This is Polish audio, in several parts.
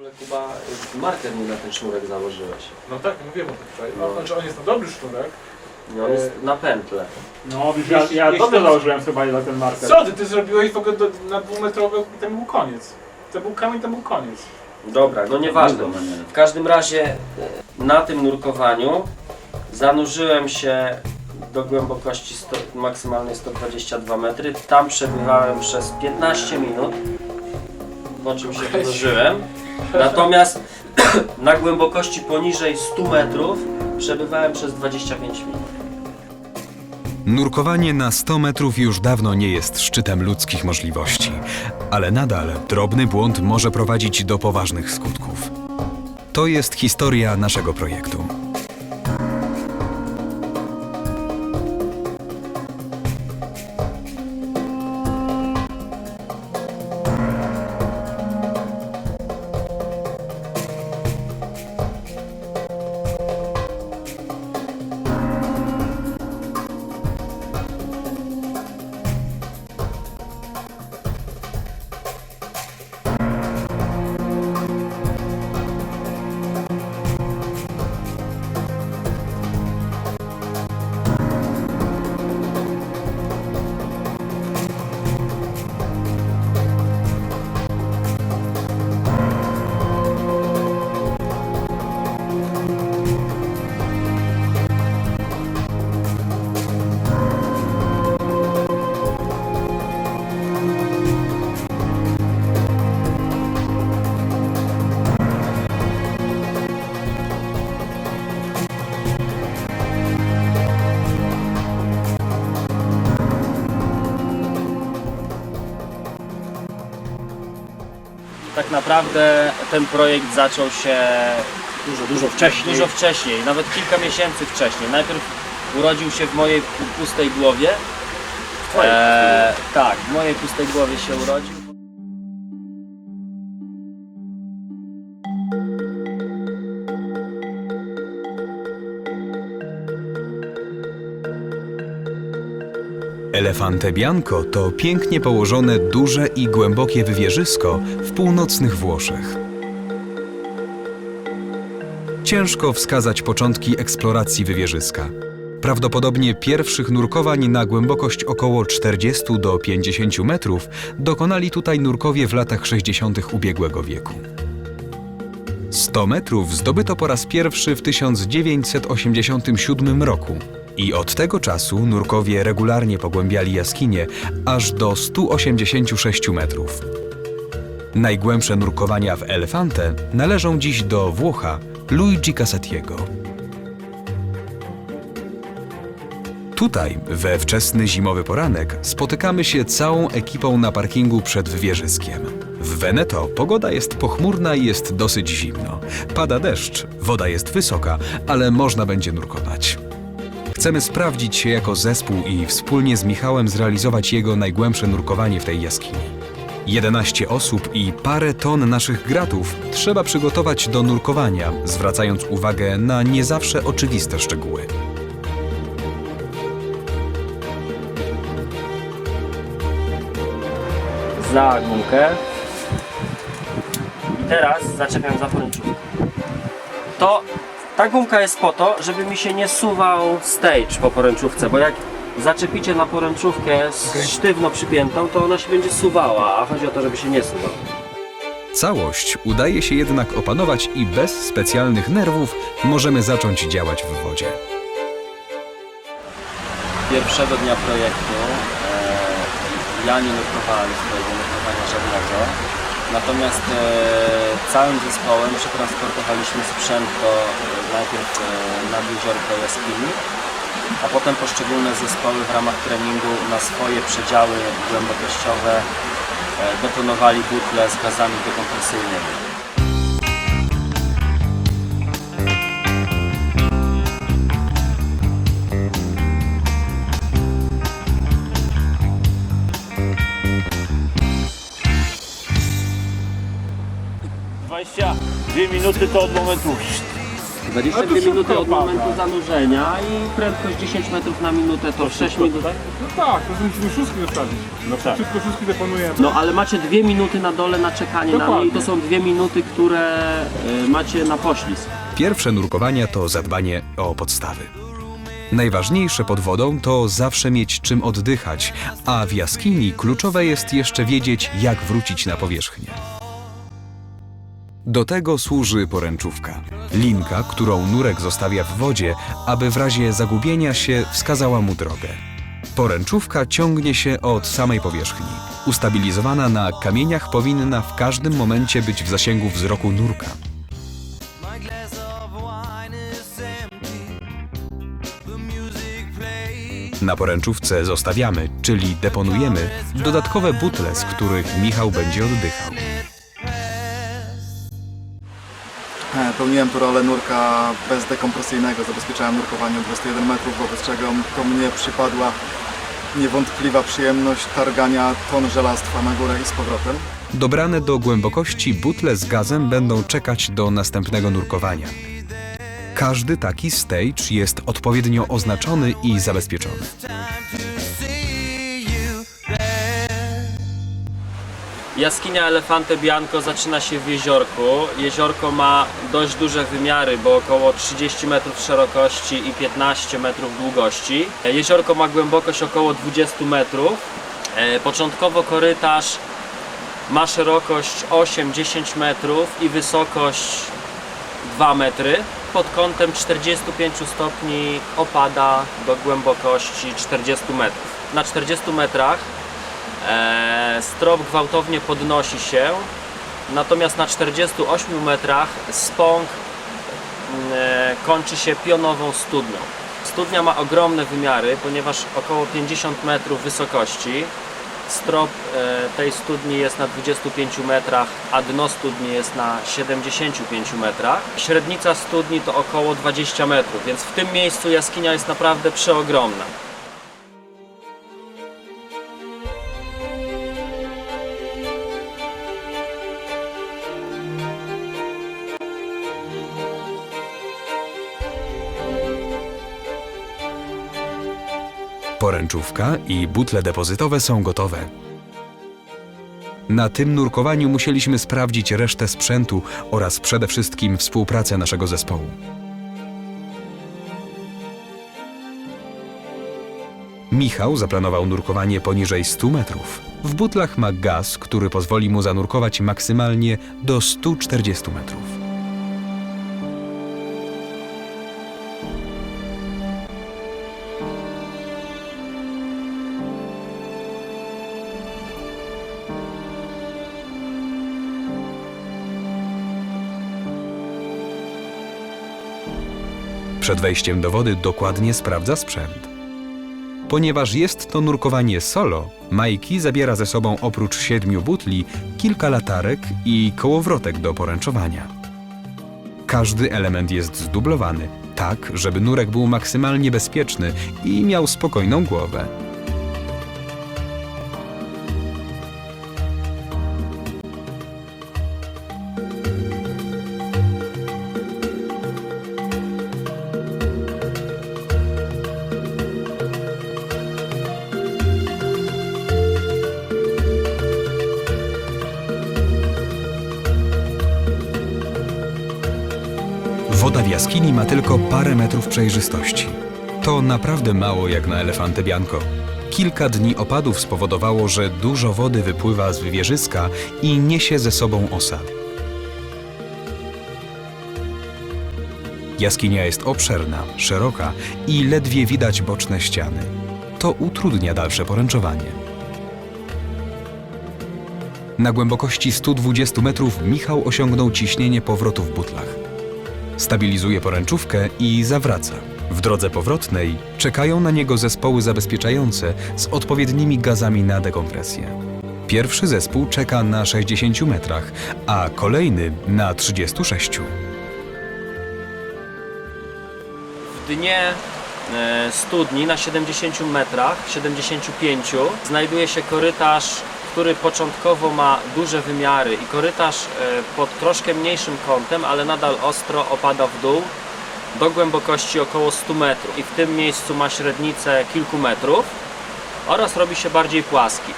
ogóle Kuba, y, marker mi na ten sznurek założyłeś. No tak, mówiłem o tym wczoraj. No. No. Znaczy on jest na dobry sznurek. No, on jest na pętlę. No, wiesz, ja, Jeśli- ja jeśli dobrze to- założyłem chyba na ten marker. Co ty, ty zrobiłeś w ogóle do, na dwumetrowy i ten był koniec. To był kamień, to był koniec. Dobra, no nieważne. W każdym razie y, na tym nurkowaniu zanurzyłem się do głębokości 100, maksymalnej 122 metry. Tam przebywałem przez 15 minut, po czym się wynurzyłem. Natomiast na głębokości poniżej 100 metrów przebywałem przez 25 minut. Nurkowanie na 100 metrów już dawno nie jest szczytem ludzkich możliwości, ale nadal drobny błąd może prowadzić do poważnych skutków. To jest historia naszego projektu. Tak naprawdę ten projekt zaczął się Dużo, dużo wcześniej. Dużo wcześniej, nawet kilka miesięcy wcześniej. Najpierw urodził się w mojej pustej głowie. Eee, tak, w mojej pustej głowie się urodził. Elefante Bianco to pięknie położone duże i głębokie wywierzysko w północnych Włoszech. Ciężko wskazać początki eksploracji wywierzyska. Prawdopodobnie pierwszych nurkowań na głębokość około 40 do 50 metrów dokonali tutaj nurkowie w latach 60. ubiegłego wieku. 100 metrów zdobyto po raz pierwszy w 1987 roku i od tego czasu nurkowie regularnie pogłębiali jaskinie aż do 186 metrów. Najgłębsze nurkowania w Elefante należą dziś do Włocha Luigi Casatiego. Tutaj, we wczesny zimowy poranek, spotykamy się całą ekipą na parkingu przed wywierzyskiem. W Veneto pogoda jest pochmurna i jest dosyć zimno. Pada deszcz, woda jest wysoka, ale można będzie nurkować. Chcemy sprawdzić się jako zespół i wspólnie z Michałem zrealizować jego najgłębsze nurkowanie w tej jaskini. 11 osób i parę ton naszych gratów trzeba przygotować do nurkowania, zwracając uwagę na nie zawsze oczywiste szczegóły. za gumkę i teraz zaczepiam za poręczówkę. To ta gumka jest po to, żeby mi się nie suwał stage po poręczówce, bo jak zaczepicie na poręczówkę z sztywno przypiętą, to ona się będzie suwała, a chodzi o to, żeby się nie suwał. Całość udaje się jednak opanować i bez specjalnych nerwów możemy zacząć działać w wodzie. Pierwszego dnia projektu e, ja nie nurkowałem swojego nurkowania żadnego, natomiast e, całym zespołem przetransportowaliśmy sprzęt do, e, najpierw e, nad jeziorko jaskini, a potem poszczególne zespoły w ramach treningu na swoje przedziały głębokościowe e, detonowali butle z gazami dekompresyjnymi. Dwie minuty to od momentu 22 No to minuty od momentu zanurzenia i prędkość 10 metrów na minutę to 6 minut. No tak, to musimy szóstki zostawić. No tak. Szybko szóstki deponujemy. No ale macie dwie minuty na dole na czekanie na mnie Dokładnie. i to są dwie minuty, które y, macie na poślizg. Pierwsze nurkowania to zadbanie o podstawy. Najważniejsze pod wodą to zawsze mieć czym oddychać, a w jaskini kluczowe jest jeszcze wiedzieć, jak wrócić na powierzchnię. Do tego służy poręczówka. Linka, którą nurek zostawia w wodzie, aby w razie zagubienia się wskazała mu drogę. Poręczówka ciągnie się od samej powierzchni. Ustabilizowana na kamieniach powinna w każdym momencie być w zasięgu wzroku nurka. Na poręczówce zostawiamy, czyli deponujemy, dodatkowe butle, z których Michał będzie oddychał. Pełniłem rolę nurka bezdekompresyjnego, zabezpieczałem nurkowanie o 21 metrów, wobec czego to mnie przypadła niewątpliwa przyjemność targania ton żelastwa na górę i z powrotem. Dobrane do głębokości butle z gazem będą czekać do następnego nurkowania. Każdy taki stage jest odpowiednio oznaczony i zabezpieczony. Jaskinia Elefante Bianco zaczyna się w jeziorku. Jeziorko ma dość duże wymiary, bo około 30 metrów szerokości i 15 metrów długości. Jeziorko ma głębokość około 20 metrów. E, Początkowo korytarz ma szerokość 8-10 metrów i wysokość 2 metry. Pod kątem 45 stopni opada do głębokości 40 metrów. Na 40 metrach strop gwałtownie podnosi się, natomiast na 48 metrach spąk mm, e, kończy się pionową studnią. Studnia ma ogromne wymiary, ponieważ około 50 metrów wysokości. Strop e, tej studni jest na 25 metrach, a dno studni jest na 75 metrach. Średnica studni to około 20 metrów, więc w tym miejscu jaskinia jest naprawdę przeogromna. Poręczówka i butle depozytowe są gotowe. Na tym nurkowaniu musieliśmy sprawdzić resztę sprzętu oraz przede wszystkim współpracę naszego zespołu. Michał zaplanował nurkowanie poniżej 100 metrów. W butlach ma gaz, który pozwoli mu zanurkować maksymalnie do 140 metrów. Przed wejściem do wody dokładnie sprawdza sprzęt. Ponieważ jest to nurkowanie solo, Majki zabiera ze sobą oprócz siedmiu butli kilka latarek i kołowrotek do poręczowania. Każdy element jest zdublowany, tak żeby nurek był maksymalnie bezpieczny i miał spokojną głowę. Woda w jaskini ma tylko parę metrów przejrzystości. To naprawdę mało jak na Elefante Bianco. Kilka dni opadów spowodowało, że dużo wody wypływa z wywierzyska i niesie ze sobą osad. Jaskinia jest obszerna, szeroka i ledwie widać boczne ściany. To utrudnia dalsze poręczowanie. Na głębokości 120 metrów Michał osiągnął ciśnienie powrotu w butlach. Stabilizuje poręczówkę i zawraca. W drodze powrotnej czekają na niego zespoły zabezpieczające z odpowiednimi gazami na dekompresję. Pierwszy zespół czeka na 60 metrach, a kolejny na 36. W dnie e, studni na 70 metrach, 75 znajduje się korytarz, który początkowo ma duże wymiary i korytarz e, pod troszkę mniejszym kątem, ale nadal ostro opada w dół do głębokości około 100 metrów i w tym miejscu ma średnicę kilku metrów oraz robi się bardziej płaski.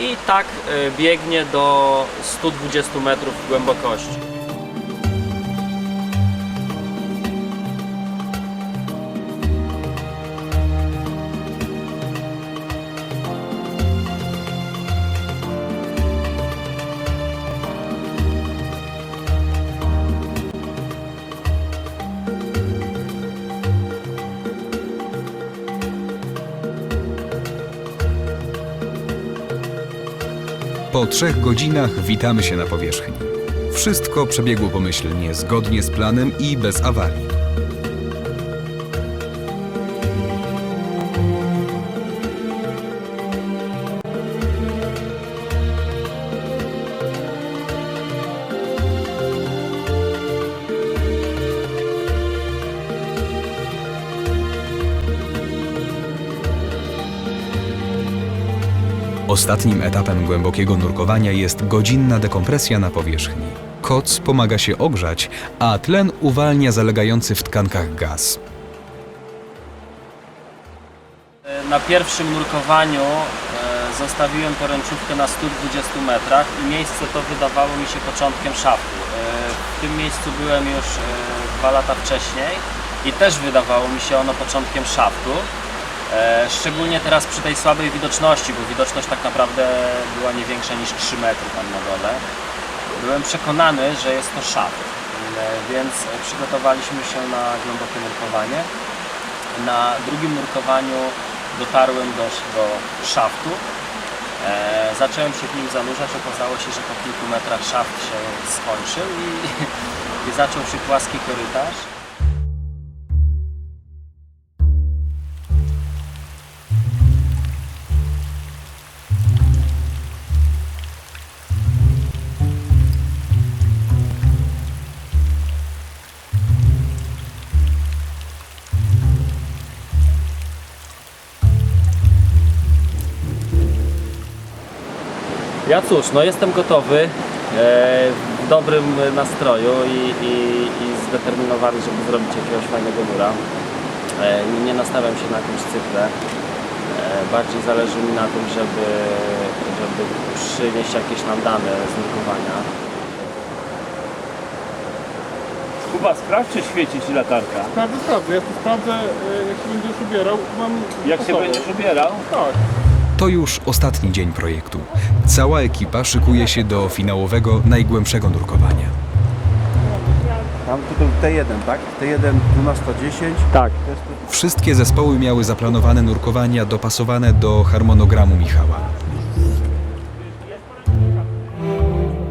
I tak e, biegnie do 120 metrów głębokości. Po trzech godzinach witamy się na powierzchni. Wszystko przebiegło pomyślnie, zgodnie z planem i bez awarii. Ostatnim etapem głębokiego nurkowania jest godzinna dekompresja na powierzchni. Koc pomaga się ogrzać, a tlen uwalnia zalegający w tkankach gaz. Na pierwszym nurkowaniu e, zostawiłem poręczówkę na 120 metrach i miejsce to wydawało mi się początkiem szaftu. E, W tym miejscu byłem już e, dwa lata wcześniej i też wydawało mi się ono początkiem szaftu. E, Szczególnie teraz przy tej słabej widoczności, bo widoczność tak naprawdę była nie większa niż 3 metry tam na dole. Byłem przekonany, że jest to szaft, E, więc przygotowaliśmy się na głębokie nurkowanie. Na drugim nurkowaniu dotarłem do, do szaftu. E, zacząłem się w nim zanurzać. Okazało się, że po kilku metrach szaft się skończył i, i zaczął się płaski korytarz. Ja cóż, no jestem gotowy, e, w dobrym nastroju i, i, i zdeterminowany, żeby zrobić jakiegoś fajnego mura. E, nie- nastawiam się na jakąś cyfrę. E, Bardziej zależy mi na tym, żeby, żeby przynieść jakieś nam dane z nurkowania. Kuba, sprawdź, czy świeci ci latarka. Sprawdzę, sprawdzę. Ja to sprawdzę, jak się będziesz ubierał. Mam Jak się będziesz ubierał? Tak. To już ostatni dzień projektu. Cała ekipa szykuje się do finałowego, najgłębszego nurkowania. Tam to T1, tak? T1 1210. Tak. Wszystkie zespoły miały zaplanowane nurkowania dopasowane do harmonogramu Michała.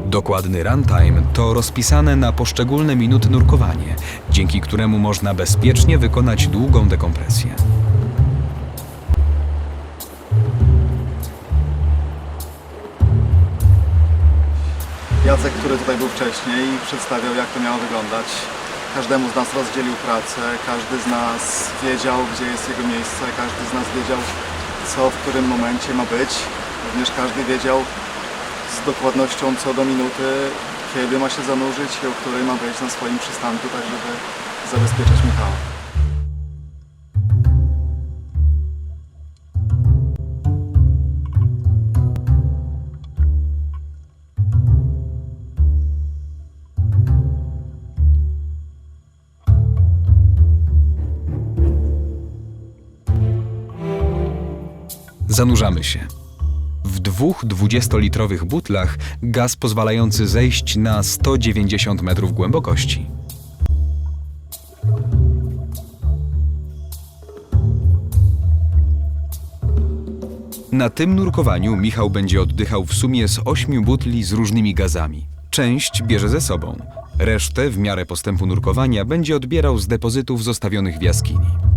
Dokładny runtime to rozpisane na poszczególne minuty nurkowanie, dzięki któremu można bezpiecznie wykonać długą dekompresję. Jacek, który tutaj był wcześniej, przedstawiał jak to miało wyglądać. Każdemu z nas rozdzielił pracę, każdy z nas wiedział, gdzie jest jego miejsce, każdy z nas wiedział, co w którym momencie ma być. Również każdy wiedział z dokładnością co do minuty, kiedy ma się zanurzyć i o której ma być na swoim przystanku, tak żeby zabezpieczać Michała. Zanurzamy się. W dwóch 20-litrowych butlach gaz pozwalający zejść na 190 metrów głębokości. Na tym nurkowaniu Michał będzie oddychał w sumie z 8 butli z różnymi gazami. Część bierze ze sobą, resztę w miarę postępu nurkowania będzie odbierał z depozytów zostawionych w jaskini.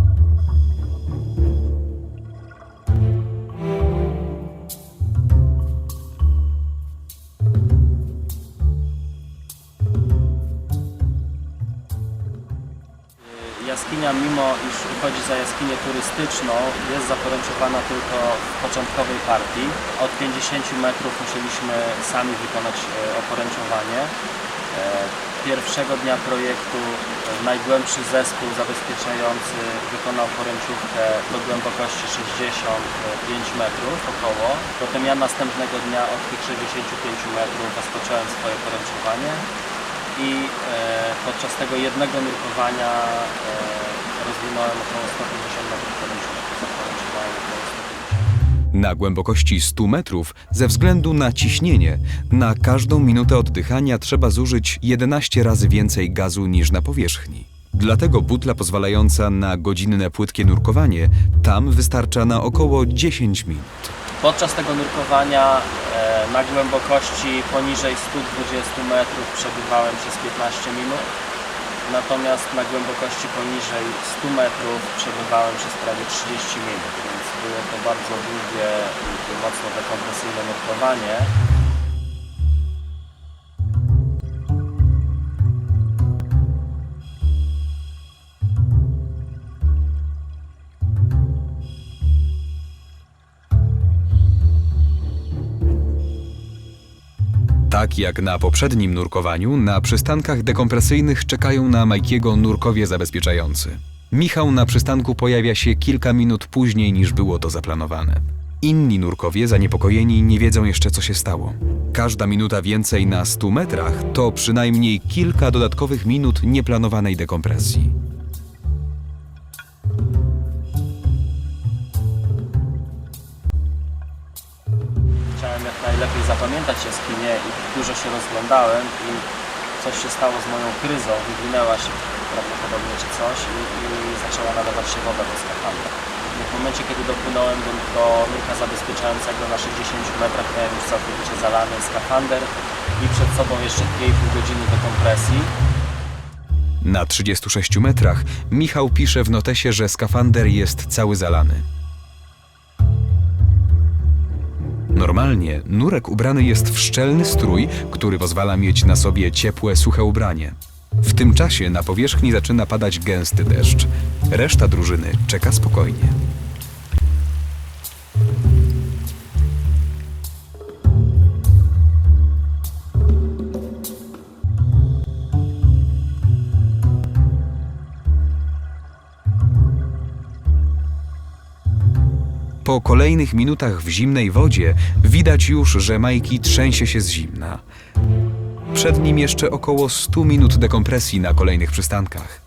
Jest zaporęczowana tylko w początkowej partii. Od 50 metrów musieliśmy sami wykonać e, oporęczowanie. E, pierwszego dnia projektu e, najgłębszy zespół zabezpieczający wykonał poręczówkę do głębokości 65 metrów około. Potem ja następnego dnia od tych 65 metrów rozpocząłem swoje poręczowanie i podczas tego jednego nurkowania rozwinąłem około 150 metrów poręczówki. Zaporęczowałem około 150 Na głębokości 100 metrów, ze względu na ciśnienie, na każdą minutę oddychania trzeba zużyć 11 razy więcej gazu niż na powierzchni. Dlatego butla pozwalająca na godzinne płytkie nurkowanie tam wystarcza na około 10 minut. Podczas tego nurkowania e, na głębokości poniżej 120 metrów przebywałem przez 15 minut, natomiast na głębokości poniżej 100 metrów przebywałem przez prawie 30 minut, więc było to bardzo długie i mocno dekompresyjne nurkowanie. Tak jak na poprzednim nurkowaniu, na przystankach dekompresyjnych czekają na Majkiego nurkowie zabezpieczający. Michał na przystanku pojawia się kilka minut później niż było to zaplanowane. Inni nurkowie zaniepokojeni nie wiedzą jeszcze co się stało. Każda minuta więcej na 100 metrach to przynajmniej kilka dodatkowych minut nieplanowanej dekompresji. Jak najlepiej zapamiętać jaskinię i dużo się rozglądałem i coś się stało z moją kryzą, wywinęła się prawdopodobnie czy coś i, i zaczęła nadawać się woda do skafandra. W momencie, kiedy dopłynąłem do, do nurka zabezpieczającego na 60 metrach, miałem już całkowicie zalany skafander i przed sobą jeszcze 2,5 godziny do kompresji. Na 36 metrach Michał pisze w notesie, że skafander jest cały zalany. Normalnie nurek ubrany jest w szczelny strój, który pozwala mieć na sobie ciepłe, suche ubranie. W tym czasie na powierzchni zaczyna padać gęsty deszcz. Reszta drużyny czeka spokojnie. Po kolejnych minutach w zimnej wodzie widać już, że Majki trzęsie się z zimna. Przed nim jeszcze około 100 minut dekompresji na kolejnych przystankach.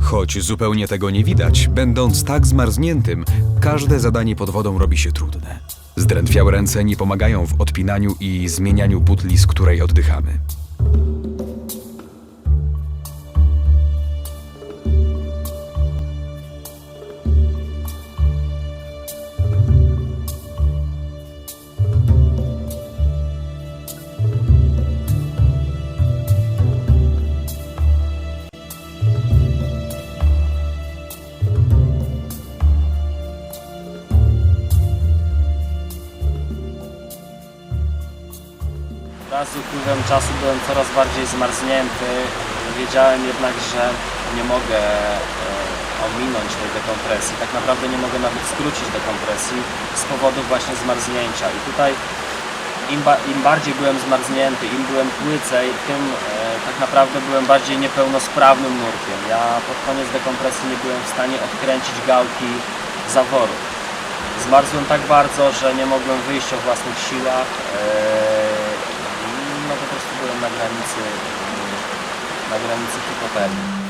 Choć zupełnie tego nie widać, będąc tak zmarzniętym, każde zadanie pod wodą robi się trudne. Zdrętwiałe ręce nie pomagają w odpinaniu i zmienianiu butli, z której oddychamy. Z upływem czasu byłem coraz bardziej zmarznięty. Wiedziałem jednak, że nie mogę e, ominąć tej dekompresji. Tak naprawdę nie mogę nawet skrócić dekompresji z powodu właśnie zmarznięcia. I tutaj im, ba, im bardziej byłem zmarznięty, im byłem płycej, tym e, tak naprawdę byłem bardziej niepełnosprawnym nurkiem. Ja pod koniec dekompresji nie byłem w stanie odkręcić gałki zaworu. Zmarzłem tak bardzo, że nie mogłem wyjść o własnych siłach. e, no po prostu byłem na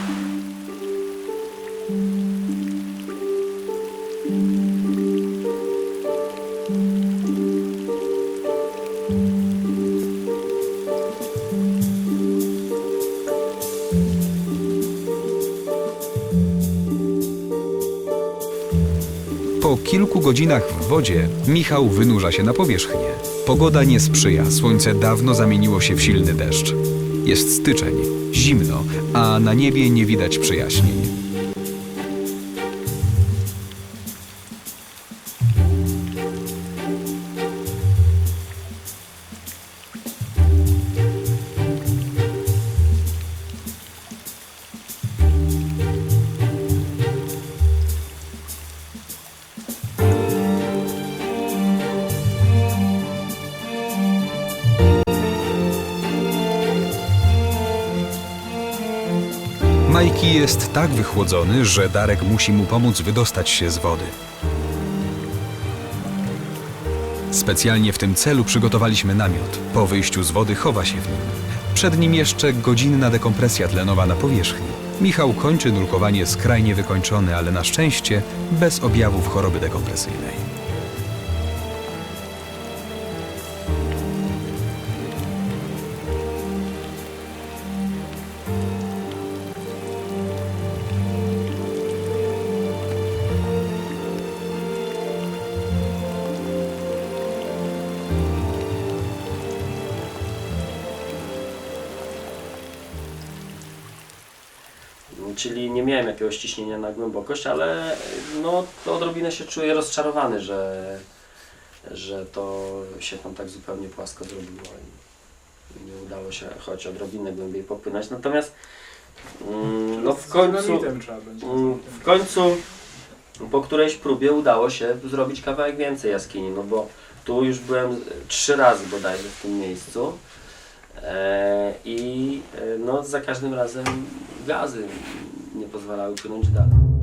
godzinach w wodzie Michał wynurza się na powierzchnię. Pogoda nie sprzyja, słońce dawno zamieniło się w silny deszcz. Jest styczeń, zimno, a na niebie nie widać przejaśnień. Majki jest tak wychłodzony, że Darek musi mu pomóc wydostać się z wody. Specjalnie w tym celu przygotowaliśmy namiot. Po wyjściu z wody chowa się w nim. Przed nim jeszcze godzinna dekompresja tlenowa na powierzchni. Michał kończy nurkowanie skrajnie wykończony, ale na szczęście bez objawów choroby dekompresyjnej. Miałem jakiegoś ciśnienia na głębokość, ale no, to odrobinę się czuję rozczarowany, że, że to się tam tak zupełnie płasko zrobiło i nie udało się choć odrobinę głębiej popłynąć. Natomiast mm, no w końcu, mm, w końcu po którejś próbie udało się zrobić kawałek więcej jaskini, no bo tu już byłem trzy razy bodajże w tym miejscu. E, I e, no, za każdym razem gazy nie pozwalały płynąć dalej.